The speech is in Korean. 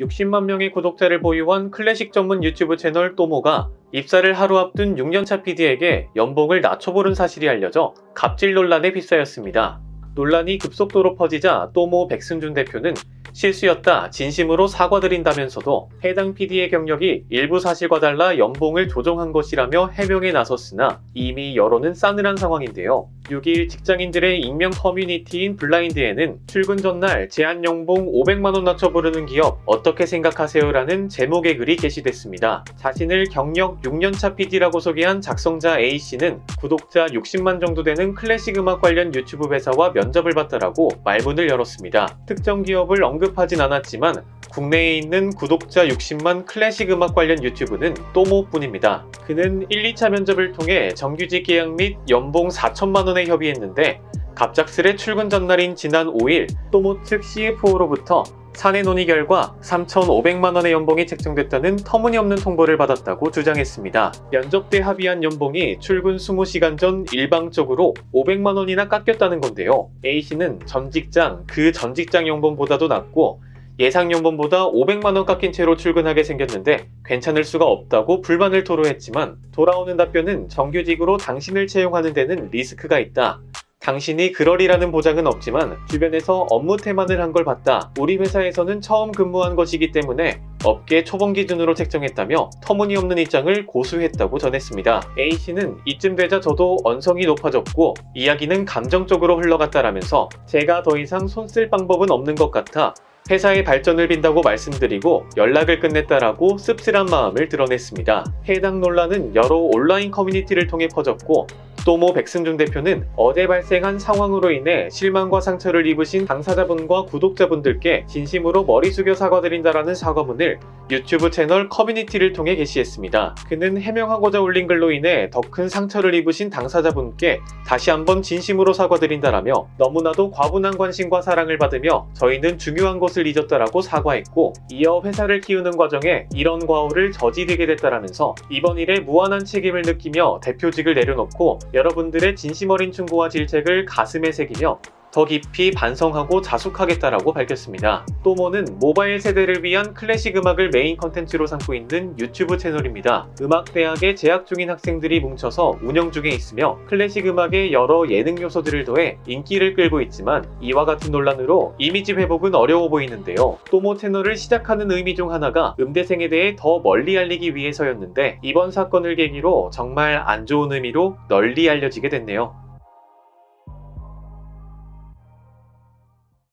60만 명의 구독자를 보유한 클래식 전문 유튜브 채널 또모가 입사를 하루 앞둔 6년차 PD에게 연봉을 낮춰보는 사실이 알려져 갑질 논란에 휩싸였습니다. 논란이 급속도로 퍼지자 또모 백승준 대표는 실수였다 진심으로 사과드린다면서도 해당 PD의 경력이 일부 사실과 달라 연봉을 조정한 것이라며 해명에 나섰으나 이미 여론은 싸늘한 상황인데요. 6일 직장인들의 익명 커뮤니티인 블라인드에는 출근 전날 제한 연봉 500만원 낮춰 부르는 기업 어떻게 생각하세요 라는 제목의 글이 게시됐습니다. 자신을 경력 6년차 PD라고 소개한 작성자 A씨는 구독자 60만 정도 되는 클래식 음악 관련 유튜브 회사와 면접을 봤다라고 말문을 열었습니다. 특정 기업을 언급하진 않았지만 국내에 있는 구독자 60만 클래식 음악 관련 유튜브는 또모뿐입니다. 그는 1, 2차 면접을 통해 정규직 계약 및 연봉 4천만 원에 협의했는데 갑작스레 출근 전날인 지난 5일 또모 측 CFO로부터 사내 논의 결과 3,500만 원의 연봉이 책정됐다는 터무니없는 통보를 받았다고 주장했습니다. 면접 때 합의한 연봉이 출근 20시간 전 일방적으로 500만 원이나 깎였다는 건데요. A씨는 전 직장, 그 전 직장 연봉보다도 낮고 예상 연봉보다 500만 원 깎인 채로 출근하게 생겼는데 괜찮을 수가 없다고 불만을 토로했지만 돌아오는 답변은 정규직으로 당신을 채용하는 데는 리스크가 있다. 당신이 그러리라는 보장은 없지만 주변에서 업무 태만을 한 걸 봤다. 우리 회사에서는 처음 근무한 것이기 때문에 업계 초봉 기준으로 책정했다며 터무니없는 입장을 고수했다고 전했습니다. A씨는 이쯤 되자 저도 언성이 높아졌고 이야기는 감정적으로 흘러갔다라면서 제가 더 이상 손 쓸 방법은 없는 것 같아 회사의 발전을 빈다고 말씀드리고 연락을 끝냈다라고 씁쓸한 마음을 드러냈습니다. 해당 논란은 여러 온라인 커뮤니티를 통해 퍼졌고 또모 백승준 대표는 어제 발생한 상황으로 인해 실망과 상처를 입으신 당사자분과 구독자분들께 진심으로 머리 숙여 사과드린다라는 사과문을 유튜브 채널 커뮤니티를 통해 게시했습니다. 그는 해명하고자 올린 글로 인해 더 큰 상처를 입으신 당사자분께 다시 한번 진심으로 사과드린다라며 너무나도 과분한 관심과 사랑을 받으며 저희는 중요한 것을 잊었다라고 사과했고 이어 회사를 키우는 과정에 이런 과오를 저지르게 됐다라면서 이번 일에 무한한 책임을 느끼며 대표직을 내려놓고 여러분들의 진심 어린 충고와 질책을 가슴에 새기며 더 깊이 반성하고 자숙하겠다라고 밝혔습니다. 또모는 모바일 세대를 위한 클래식 음악을 메인 컨텐츠로 삼고 있는 유튜브 채널입니다. 음악대학에 재학 중인 학생들이 뭉쳐서 운영 중에 있으며 클래식 음악의 여러 예능 요소들을 더해 인기를 끌고 있지만 이와 같은 논란으로 이미지 회복은 어려워 보이는데요. 또모 채널을 시작하는 의미 중 하나가 음대생에 대해 더 멀리 알리기 위해서였는데 이번 사건을 계기로 정말 안 좋은 의미로 널리 알려지게 됐네요.